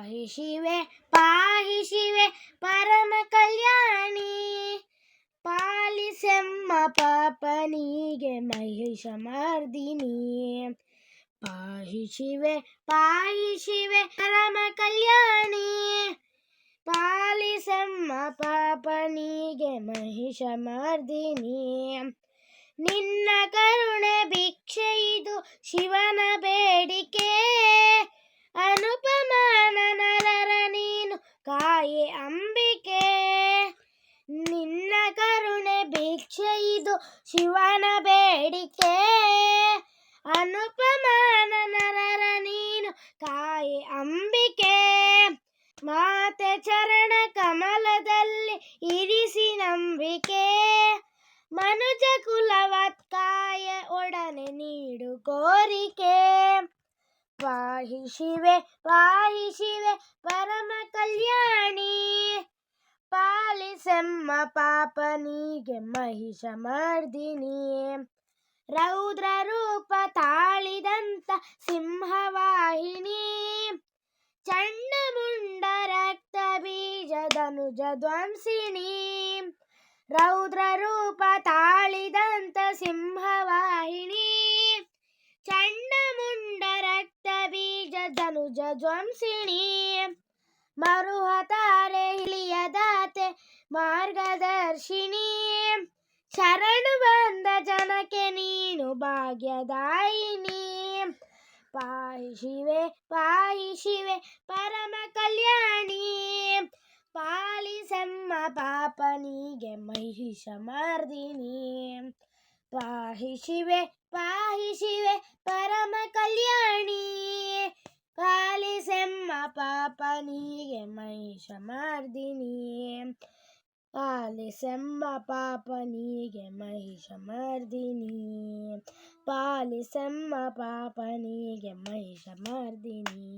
ಪಾಹಿ ಶಿವೆ ಪಾಹಿ ಶಿವೆ ಪರಮ ಕಲ್ಯಾಣಿ. ಪಾಲಿಸೆಮ್ಮ ಪಾಪನಿಗೆ ಮಹಿಷ ಮರ್ದಿನಿ. ಪಾಹಿ ಶಿವೆ ಪಾಹಿ ಶಿವೆ ಪರಮ ಕಲ್ಯಾಣಿ. ಪಾಲಿಸೆಮ್ಮ ಪಾಪನಿಗೆ ಮಹಿಷ ಮರ್ದಿನಿ. ನಿನ್ನ ಕರುಣೆ ಭಿಕ್ಷೆ ಇದು, ಶಿವನ ಬೇಡಿಕೆ ಅನುಪಮಾನ ನರರ ನೀನು ಕಾಯೆ ಅಂಬಿಕೆ. ನಿನ್ನ ಕರುಣೆ ಭಿಕ್ಷೆ ಇದು, ಶಿವನ ಬೇಡಿಕೆ. ಅನುಪಮಾನ ನರರ ನೀನು ತಾಯಿ ಅಂಬಿಕೆ. ಮಾತೆ ಚರಣ ಕಮಲದಲ್ಲಿ ಪಾಹಿ ಶಿವೆ ಪಾಹಿ ಶಿವೆ ಪರಮ ಕಲ್ಯಾಣಿ. ಪಾಲಿಸೆಮ್ಮ ಪಾಪನಿಗೆ ಮಹಿಷ ಮರ್ದಿನಿ. ರೌದ್ರ ರೂಪ ತಾಳಿದಂತ ಸಿಂಹವಾಹಿನಿ. ಚಂಡಮುಂಡ ರಕ್ತ ಬೀಜದನುಜ ಧ್ವಂಸಿನಿ ಧನುಜ ಧ್ವಂಸಿಣಿ ಮರುಹತಾರೆ ಇಳಿಯದಾತೆ ಮಾರ್ಗದರ್ಶಿನಿ ಶರಣು ಬಂದ ಜನಕ್ಕೆ ನೀನು ಭಾಗ್ಯದಾಯಿನಿ. ಪಾಯಿ ಶಿವೆ ಪಾಹಿ ಶಿವೆ ಪರಮ ಕಲ್ಯಾಣಿ. ಪಾಲಿಸೆಮ್ಮ ಪಾಪನಿಗೆ ಮಹಿಷ ಮಾರ್ದಿನಿ ಪಾಹಿ ಶಿವೆ ಪಾಹಿ ಶಿವೆ ಪರಮ ಕಲ್ಯಾಣಿ ಪಾಲಿಸೆಮ್ಮ ಪಾಪನಿಗೆ ಮಹಿಷ ಮರ್ದಿನಿ ಪಾಲಿಸೆಮ್ಮ ಪಾಪನಿಗೆ ಮಹಿಷ ಮರ್ದಿನಿ ಪಾಲಿಸೆಮ್ಮ ಪಾಪನಿಗೆ ಮಹಿಷ ಮರ್ದಿನಿ